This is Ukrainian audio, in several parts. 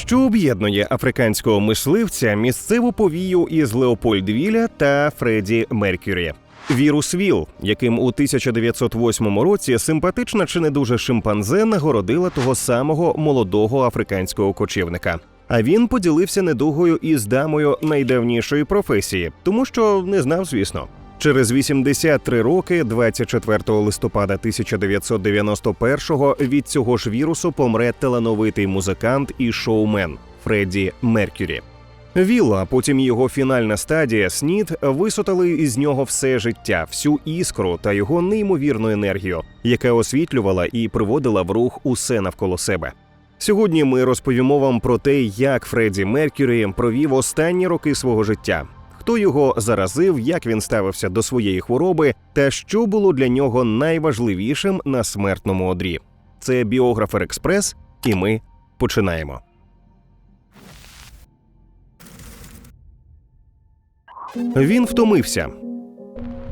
що об'єднує африканського мисливця місцеву повію із Леопольдвіля та Фредді Меркюрі. Вірус ВІЛ, яким у 1908 році симпатична чи не дуже шимпанзе нагородила того самого молодого африканського кочівника. А він поділився недугою із дамою найдавнішої професії, тому що не знав, звісно. Через 83 роки, 24 листопада 1991-го, від цього ж вірусу помре талановитий музикант і шоумен Фредді Меркюрі. Вілла, потім його фінальна стадія Снід висотали із нього все життя, всю іскру та його неймовірну енергію, яка освітлювала і приводила в рух усе навколо себе. Сьогодні ми розповімо вам про те, як Фредді Меркюрі провів останні роки свого життя, хто його заразив, як він ставився до своєї хвороби, та що було для нього найважливішим на смертному одрі. Це біографер Експрес, і ми починаємо. Він втомився.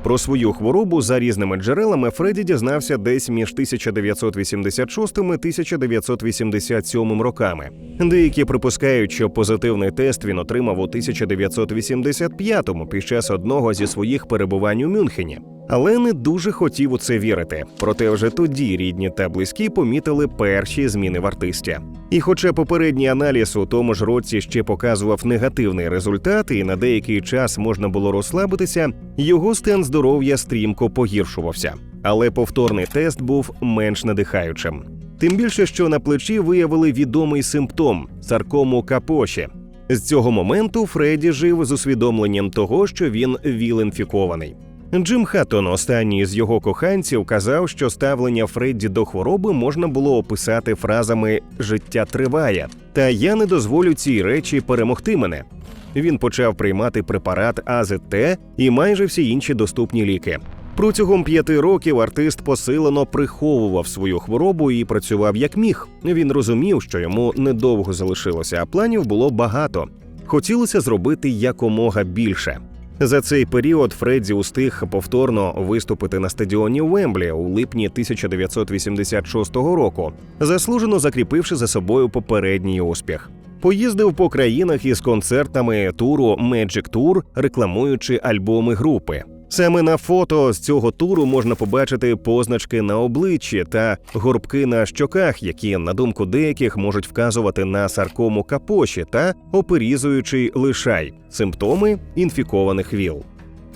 Про свою хворобу за різними джерелами Фредді дізнався десь між 1986 і 1987 роками. Деякі припускають, що позитивний тест він отримав у 1985-му під час одного зі своїх перебувань у Мюнхені. Але не дуже хотів у це вірити. Проте вже тоді рідні та близькі помітили перші зміни в артисті. І хоча попередній аналіз у тому ж році ще показував негативний результат, і на деякий час можна було розслабитися, його стан здоров'я стрімко погіршувався. Але повторний тест був менш надихаючим. Тим більше, що на плечі виявили відомий симптом саркому капоші. З цього моменту Фредді жив з усвідомленням того, що він віл-інфікований. Джим Хаттон, останній з його коханців, казав, що ставлення Фредді до хвороби можна було описати фразами Життя триває, та я не дозволю цій речі перемогти мене. Він почав приймати препарат АЗТ і майже всі інші доступні ліки. Протягом п'яти років артист посилено приховував свою хворобу і працював як міг. Він розумів, що йому недовго залишилося, а планів було багато. Хотілося зробити якомога більше. За цей період Фредді устиг повторно виступити на стадіоні Вемблі у липні 1986 року, заслужено закріпивши за собою попередній успіх. Поїздив по країнах із концертами туру Magic Tour, рекламуючи альбоми групи. Саме на фото з цього туру можна побачити позначки на обличчі та горбки на щоках, які, на думку деяких, можуть вказувати на саркому капоші та оперізуючий лишай симптоми інфікованих ВІЛ.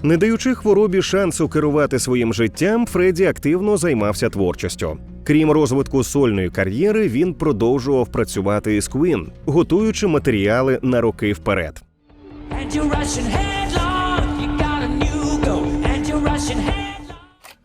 Не даючи хворобі шансу керувати своїм життям, Фредді активно займався творчістю. Крім розвитку сольної кар'єри, він продовжував працювати із Queen, готуючи матеріали на роки вперед.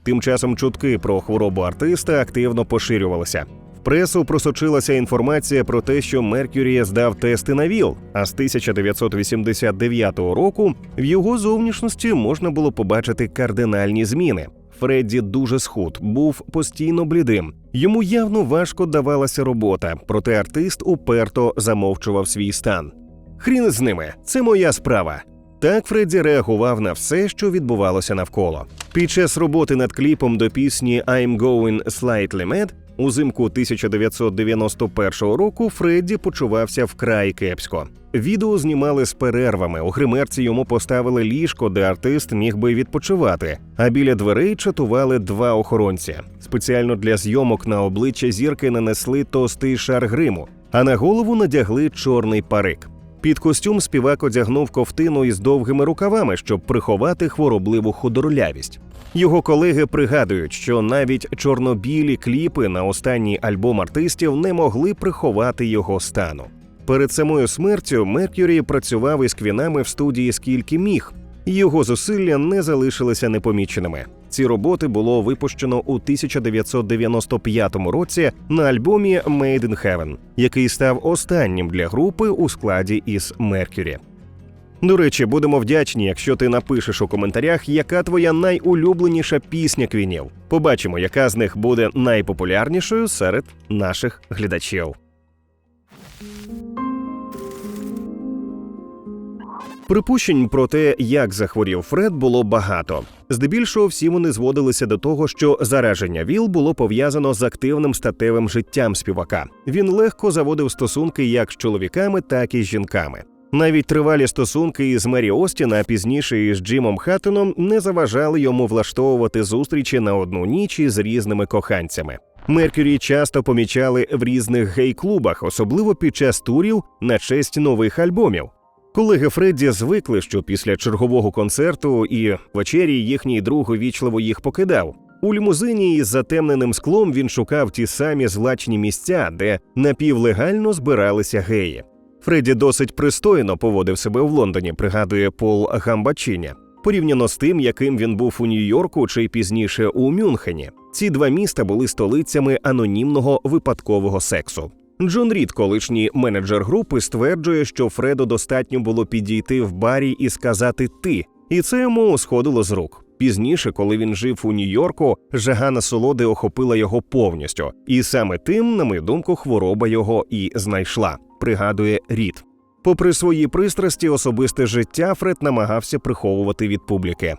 Тим часом чутки про хворобу артиста активно поширювалися. В пресу просочилася інформація про те, що Меркюрі здав тести на ВІЛ, а з 1989 року в його зовнішності можна було побачити кардинальні зміни. Фредді дуже схуд, був постійно блідим. Йому явно важко давалася робота, проте артист уперто замовчував свій стан. Хрін з ними, це моя справа. Так Фредді реагував на все, що відбувалося навколо. Під час роботи над кліпом до пісні «I'm going slightly mad» узимку 1991 року Фредді почувався вкрай кепсько. Відео знімали з перервами. У гримерці йому поставили ліжко, де артист міг би відпочивати. А біля дверей чатували два охоронці. Спеціально для зйомок на обличчя зірки нанесли товстий шар гриму, а на голову надягли чорний парик. Під костюм співак одягнув ковтину із довгими рукавами, щоб приховати хворобливу худорлявість. Його колеги пригадують, що навіть чорно-білі кліпи на останній альбом артистів не могли приховати його стану. Перед самою смертю Меркюрі працював із квінами в студії скільки міг. Його зусилля не залишилися непоміченими. Ці роботи було випущено у 1995 році на альбомі «Made in Heaven», який став останнім для групи у складі із Меркюрі. До речі, будемо вдячні, якщо ти напишеш у коментарях, яка твоя найулюбленіша пісня квінів. Побачимо, яка з них буде найпопулярнішою серед наших глядачів. Припущень про те, як захворів Фред, було багато. Здебільшого всі вони зводилися до того, що зараження ВІЛ було пов'язано з активним статевим життям співака. Він легко заводив стосунки як з чоловіками, так і з жінками. Навіть тривалі стосунки із Мері Остін, а пізніше із Джимом Хаттоном не заважали йому влаштовувати зустрічі на одну ніч із різними коханцями. Меркюрі часто помічали в різних гей-клубах, особливо під час турів на честь нових альбомів. Колеги Фредді звикли, що після чергового концерту і вечері їхній друг вічливо їх покидав. У лімузині із затемненим склом він шукав ті самі злачні місця, де напівлегально збиралися геї. Фредді досить пристойно поводив себе в Лондоні, пригадує Пол Гамбачиня. Порівняно з тим, яким він був у Нью-Йорку чи пізніше у Мюнхені, ці два міста були столицями анонімного випадкового сексу. Джон Рід, колишній менеджер групи, стверджує, що Фреду достатньо було підійти в барі і сказати ти, і це йому сходило з рук. Пізніше, коли він жив у Нью-Йорку, жага насолоди охопила його повністю, і саме тим, на мою думку, хвороба його і знайшла, пригадує Рід. Попри свої пристрасті, особисте життя Фред намагався приховувати від публіки.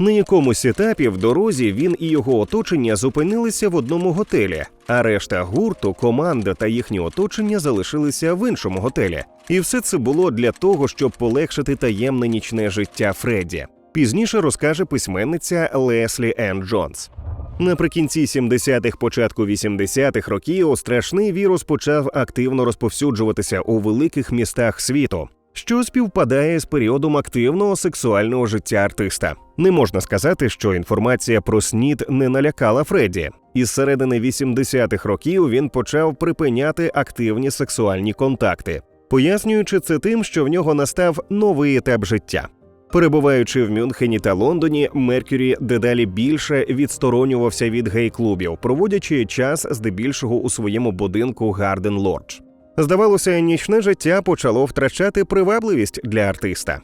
На якомусь етапі в дорозі він і його оточення зупинилися в одному готелі, а решта гурту, команда та їхні оточення залишилися в іншому готелі. І все це було для того, щоб полегшити таємне нічне життя Фредді. Пізніше розкаже письменниця Леслі Енн Джонс. Наприкінці 70-х, початку 80-х років страшний вірус почав активно розповсюджуватися у великих містах світу, що співпадає з періодом активного сексуального життя артиста. Не можна сказати, що інформація про СНІД не налякала Фредді. Із середини 80-х років він почав припиняти активні сексуальні контакти, пояснюючи це тим, що в нього настав новий етап життя. Перебуваючи в Мюнхені та Лондоні, Меркюрі дедалі більше відсторонювався від гей-клубів, проводячи час здебільшого у своєму будинку Гарден Лодж. Здавалося, нічне життя почало втрачати привабливість для артиста.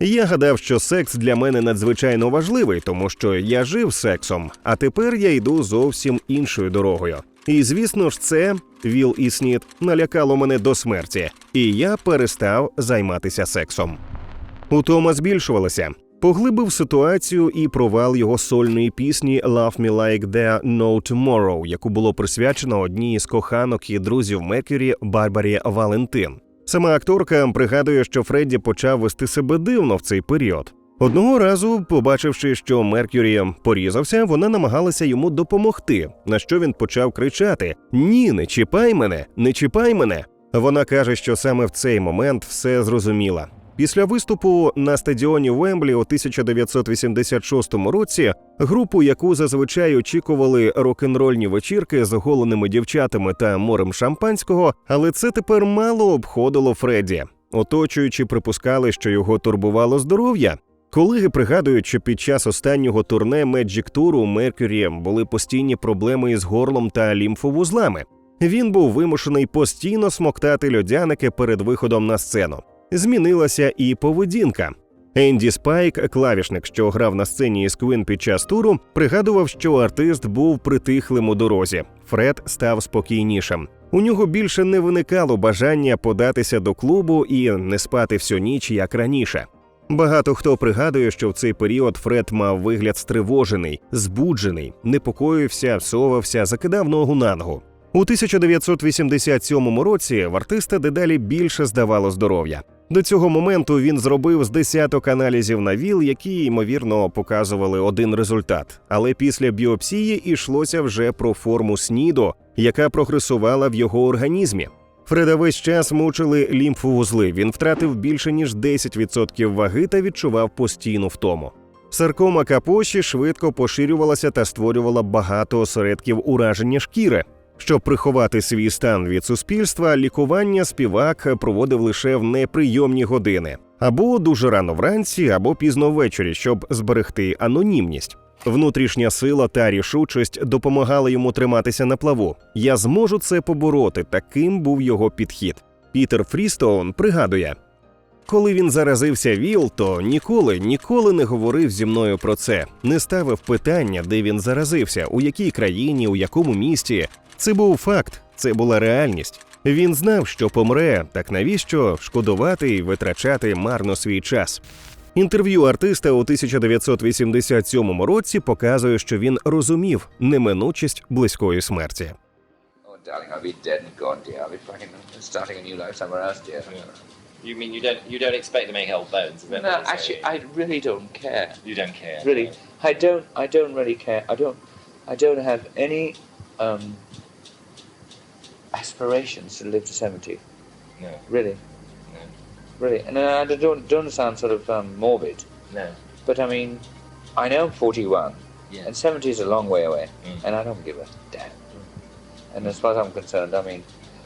Я гадав, що секс для мене надзвичайно важливий, тому що я жив сексом, а тепер я йду зовсім іншою дорогою. І звісно ж, це Віл і Снід налякало мене до смерті, і я перестав займатися сексом. Утома збільшувалася. Поглибив ситуацію і провал його сольної пісні «Love Me Like The No Tomorrow», яку було присвячено одній з коханок і друзів Меркюрі Барбарі Валентин. Сама акторка пригадує, що Фредді почав вести себе дивно в цей період. Одного разу, побачивши, що Меркюрі порізався, вона намагалася йому допомогти. На що він почав кричати: Ні, не чіпай мене, не чіпай мене. Вона каже, що саме в цей момент все зрозуміла. Після виступу на стадіоні Вемблі у 1986 році групу, яку зазвичай очікували рок-н-рольні вечірки з оголеними дівчатами та морем шампанського, але це тепер мало обходило Фредді. Оточуючи, припускали, що його турбувало здоров'я. Колеги пригадують, що під час останнього турне Magic Tour у Меркюрі були постійні проблеми із горлом та лімфовузлами. Він був вимушений постійно смоктати льодяники перед виходом на сцену. Змінилася і поведінка. Енді Спайк, клавішник, що грав на сцені із Квін під час туру, пригадував, що артист був притихлим у дорозі. Фред став спокійнішим. У нього більше не виникало бажання податися до клубу і не спати всю ніч, як раніше. Багато хто пригадує, що в цей період Фред мав вигляд стривожений, збуджений, непокоївся, совався, закидав ногу на ногу. У 1987 році в артиста дедалі більше здавало здоров'я. До цього моменту він зробив з десяток аналізів на ВІЛ, які ймовірно показували один результат. Але після біопсії йшлося вже про форму СНІДу, яка прогресувала в його організмі. Фреда весь час мучили лімфовузли. Він втратив більше ніж 10% ваги та відчував постійну втому. Саркома капоші швидко поширювалася та створювала багато осередків ураження шкіри. Щоб приховати свій стан від суспільства, лікування співак проводив лише в неприйомні години або дуже рано вранці, або пізно ввечері, щоб зберегти анонімність. Внутрішня сила та рішучість допомагали йому триматися на плаву. Я зможу це побороти. Таким був його підхід. Пітер Фрістоун пригадує. Коли він заразився ВІЛ, то ніколи, ніколи не говорив зі мною про це, не ставив питання, де він заразився, у якій країні, у якому місті. Це був факт, це була реальність. Він знав, що помре, так навіщо шкодувати і витрачати марно свій час. Інтерв'ю артиста у 1987 році показує, що він розумів неминучість близької смерті. Oh, darling, I'll be dead and gone, dear. I'll be fucking starting a new life somewhere else, dear. You mean you don't you don't expect to make old bones? No, actually? I really don't care. you don't care. Really, I don't. I don't really care. I don't. I don't have any um, aspirations to live to seventy. No, Really, no, really. And I don't don't sound sort of um, morbid, no. but I mean, I know I'm forty-one, Yeah. and seventy is a long way away, Mm. and I don't give a damn. And as far as I'm concerned, I mean,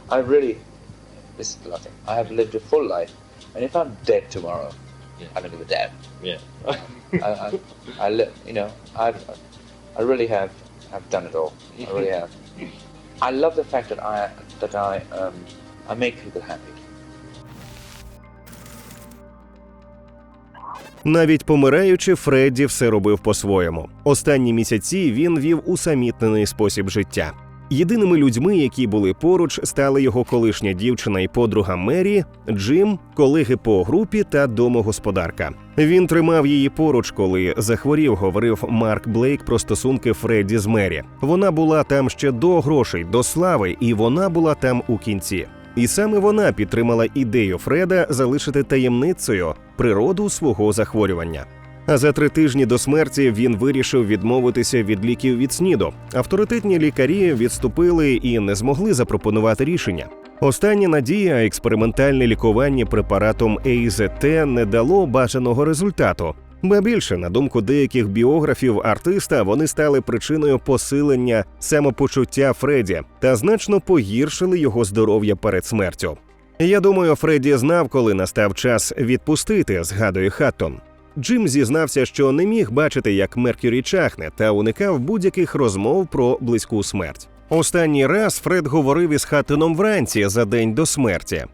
I really, this is nothing. I have lived a full life, and if I'm dead tomorrow, Yeah. I don't give a damn. Yeah. I, I, I li- you know, I've, I really have, have done it all. I really have. I love the fact that I, that I, um, I make people happy. Навіть помираючи, Фредді все робив по-своєму. Останні місяці він вів усамітнений спосіб життя. Єдиними людьми, які були поруч, стали його колишня дівчина і подруга Мері, Джим, колеги по групі та домогосподарка. Він тримав її поруч, коли захворів, говорив Марк Блейк про стосунки Фредді з Мері. Вона була там ще до грошей, до слави, і вона була там у кінці. І саме вона підтримала ідею Фреда залишити таємницею природу свого захворювання. А за три тижні до смерті він вирішив відмовитися від ліків від СНІДу. Авторитетні лікарі відступили і не змогли запропонувати рішення. Остання надія, експериментальне лікування препаратом АЗТ не дало бажаного результату. Ба більше, на думку деяких біографів артиста, вони стали причиною посилення самопочуття Фредді та значно погіршили його здоров'я перед смертю. Я думаю, Фредді знав, коли настав час відпустити, згадує Хаттон. Джим зізнався, що не міг бачити, як Меркюрі чахне, та уникав будь-яких розмов про близьку смерть. Останній раз Фред говорив із Хаттоном вранці за день до смерті.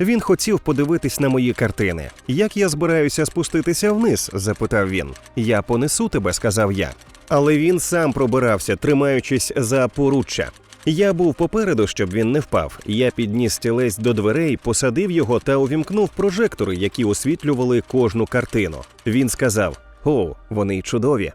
Він хотів подивитись на мої картини. Як я збираюся спуститися вниз? запитав він. Я понесу тебе, сказав я. Але він сам пробирався, тримаючись за поруччя. Я був попереду, щоб він не впав. Я підніс стілець до дверей, посадив його та увімкнув прожектори, які освітлювали кожну картину. Він сказав: О, вони чудові.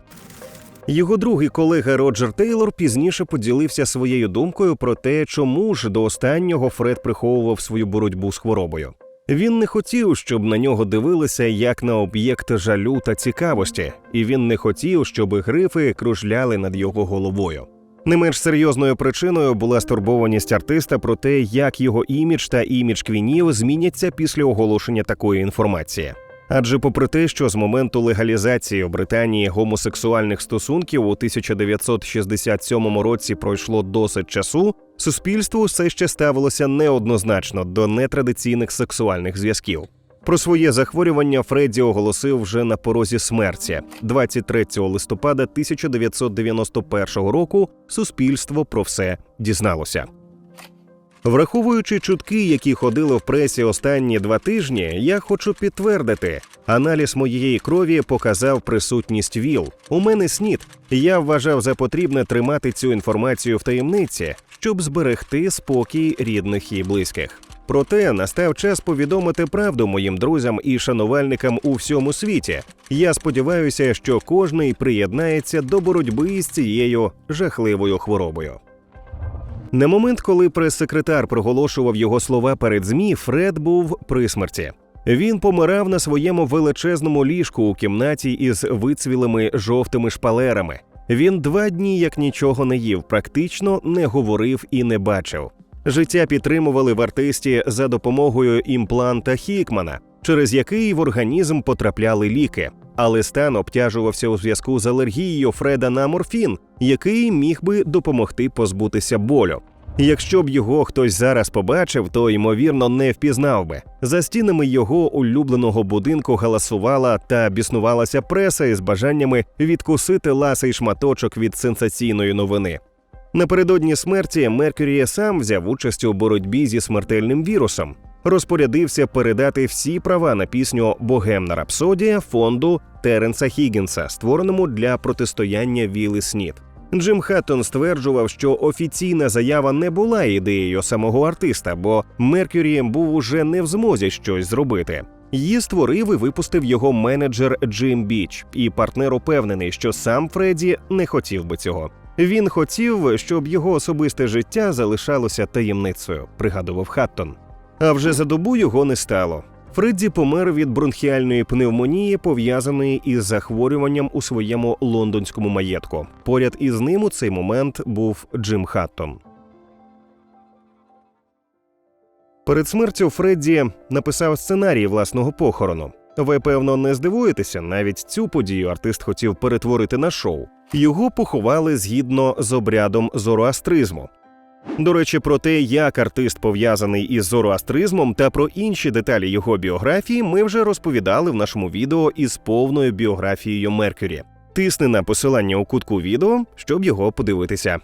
Його другий колега Роджер Тейлор пізніше поділився своєю думкою про те, чому ж до останнього Фред приховував свою боротьбу з хворобою. Він не хотів, щоб на нього дивилися як на об'єкт жалю та цікавості, і він не хотів, щоб грифи кружляли над його головою. Не менш серйозною причиною була стурбованість артиста про те, як його імідж та імідж квінів зміняться після оголошення такої інформації. Адже, попри те, що з моменту легалізації у Британії гомосексуальних стосунків у 1967 році пройшло досить часу, суспільство все ще ставилося неоднозначно до нетрадиційних сексуальних зв'язків. Про своє захворювання Фредді оголосив вже на порозі смерті. 23 листопада 1991 року суспільство про все дізналося. Враховуючи чутки, які ходили в пресі останні два тижні, я хочу підтвердити: аналіз моєї крові показав присутність ВІЛ. У мене снід. Я вважав за потрібне тримати цю інформацію в таємниці, щоб зберегти спокій рідних і близьких. Проте настав час повідомити правду моїм друзям і шанувальникам у всьому світі. Я сподіваюся, що кожний приєднається до боротьби з цією жахливою хворобою. На момент, коли прес-секретар проголошував його слова перед ЗМІ, Фред був при смерті. Він помирав на своєму величезному ліжку у кімнаті із вицвілими жовтими шпалерами. Він два дні як нічого не їв, практично не говорив і не бачив. Життя підтримували в артисті за допомогою імпланта Хікмана, через який в організм потрапляли ліки. Але стан обтяжувався у зв'язку з алергією Фреда на морфін, який міг би допомогти позбутися болю. Якщо б його хтось зараз побачив, то ймовірно не впізнав би. За стінами його улюбленого будинку галасувала та біснувалася преса із бажаннями відкусити ласий шматочок від сенсаційної новини. Напередодні смерті Меркюрі сам взяв участь у боротьбі зі смертельним вірусом. Розпорядився передати всі права на пісню Богемна рапсодія фонду Теренса Хіггінса, створеному для протистояння Вілли Снід. Джим Хаттон стверджував, що офіційна заява не була ідеєю самого артиста, бо Меркюрі був уже не в змозі щось зробити. Її створив і випустив його менеджер Джим Біч, і партнер упевнений, що сам Фредді не хотів би цього. Він хотів, щоб його особисте життя залишалося таємницею, пригадував Хаттон. А вже за добу його не стало. Фредді помер від бронхіальної пневмонії, пов'язаної із захворюванням у своєму лондонському маєтку. Поряд із ним у цей момент був Джим Хаттон. Перед смертю Фредді написав сценарій власного похорону. Ви, певно, не здивуєтеся, навіть цю подію артист хотів перетворити на шоу. Його поховали згідно з обрядом зороастризму. До речі, про те, як артист пов'язаний із зороастризмом та про інші деталі його біографії, ми вже розповідали в нашому відео із повною біографією Меркюрі. Тисни на посилання у кутку відео, щоб його подивитися.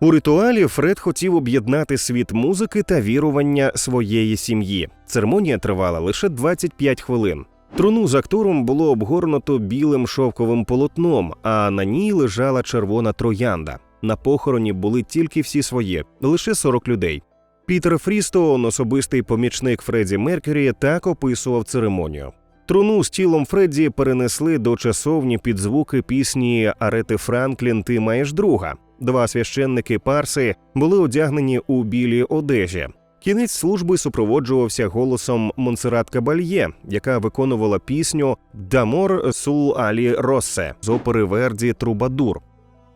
У ритуалі Фред хотів об'єднати світ музики та вірування своєї сім'ї. Церемонія тривала лише 25 хвилин. Труну з актором було обгорнуто білим шовковим полотном, а на ній лежала червона троянда. На похороні були тільки всі свої, лише 40 людей. Пітер Фрістоун, особистий помічник Фредді Меркюрі, так описував церемонію. Труну з тілом Фредді перенесли до часовні під звуки пісні Арети Франклін Ти маєш друга. Два священники Парси були одягнені у білій одежі. Кінець служби супроводжувався голосом Монсеррат Кабальє, яка виконувала пісню Дамор сул алі Россе з опери Верді Трубадур.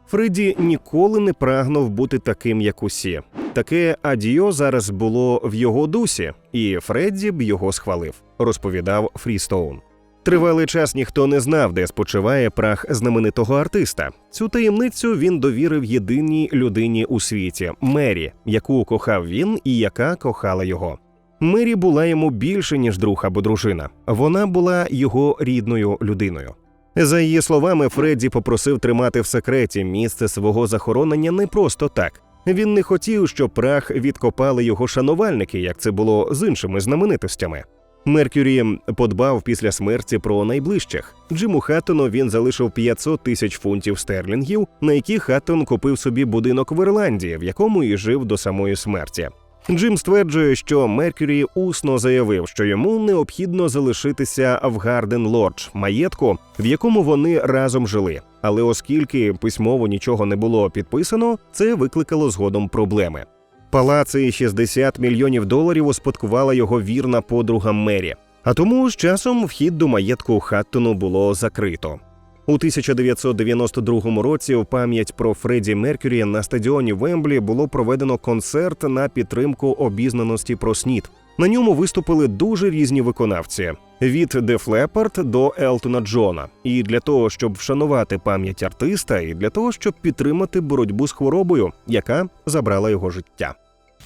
Фредді ніколи не прагнув бути таким, як усі. Таке адіо зараз було в його дусі, і Фредді б його схвалив, розповідав Фрістоун. Тривалий час ніхто не знав, де спочиває прах знаменитого артиста. Цю таємницю він довірив єдиній людині у світі Мері, яку кохав він і яка кохала його. Мері була йому більше ніж друг або дружина. Вона була його рідною людиною. За її словами, Фредді попросив тримати в секреті місце свого захоронення не просто так. Він не хотів, щоб прах відкопали його шанувальники, як це було з іншими знаменитостями. Меркюрі подбав після смерті про найближчих. Джиму Хаттону він залишив 500 тисяч фунтів стерлінгів, на які Хаттон купив собі будинок в Ірландії, в якому і жив до самої смерті. Джим стверджує, що Меркюрі усно заявив, що йому необхідно залишитися в Гарден Лодж, маєтку, в якому вони разом жили. Але оскільки письмово нічого не було підписано, це викликало згодом проблеми. Палаци і 60 мільйонів доларів успадкувала його вірна подруга Мері. А тому з часом вхід до маєтку Хаттону було закрито. У 1992 році у пам'ять про Фредді Меркюрі на стадіоні Вемблі було проведено концерт на підтримку обізнаності про снід. На ньому виступили дуже різні виконавці від Дефлепард до Елтона Джона. І для того, щоб вшанувати пам'ять артиста, і для того, щоб підтримати боротьбу з хворобою, яка забрала його життя.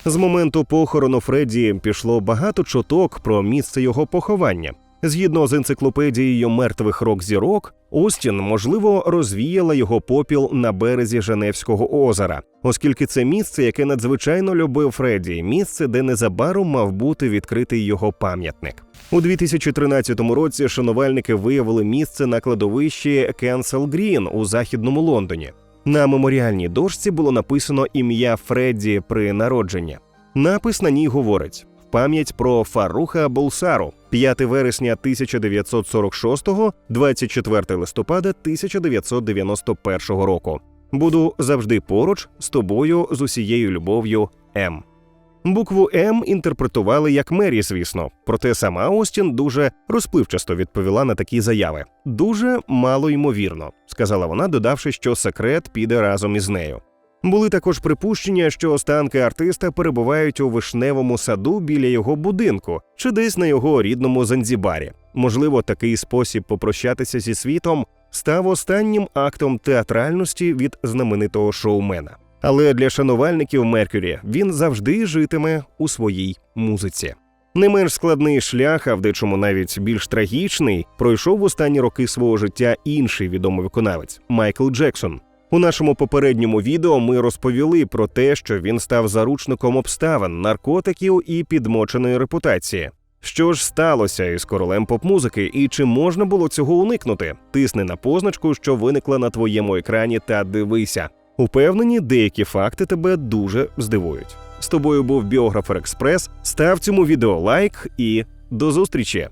З моменту похорону Фредді пішло багато чуток про місце його поховання. Згідно з енциклопедією мертвих рок-зірок, Остін, можливо, розвіяла його попіл на березі Женевського озера, оскільки це місце, яке надзвичайно любив Фредді, місце, де незабаром мав бути відкритий його пам'ятник. У 2013 році шанувальники виявили місце на кладовищі Кенсел Грін у західному Лондоні. На меморіальній дошці було написано ім'я Фредді при народженні. Напис на ній говорить: в пам'ять про Фаруха Булсару, 5 вересня 1946, 24 листопада 1991 року. Буду завжди поруч з тобою з усією любов'ю М. Букву М інтерпретували як Мері, звісно, проте сама Остін дуже розпливчасто відповіла на такі заяви. Дуже мало ймовірно, сказала вона, додавши, що секрет піде разом із нею. Були також припущення, що останки артиста перебувають у вишневому саду біля його будинку чи десь на його рідному Занзібарі. Можливо, такий спосіб попрощатися зі світом став останнім актом театральності від знаменитого шоумена. Але для шанувальників Меркюрі він завжди житиме у своїй музиці. Не менш складний шлях, а в дечому навіть більш трагічний, пройшов в останні роки свого життя інший відомий виконавець Майкл Джексон. У нашому попередньому відео ми розповіли про те, що він став заручником обставин, наркотиків і підмоченої репутації. Що ж сталося із королем поп-музики, і чи можна було цього уникнути? Тисни на позначку, що виникла на твоєму екрані, та дивися. Упевнені, деякі факти тебе дуже здивують. З тобою був біографер Експрес. Став цьому відео лайк і до зустрічі!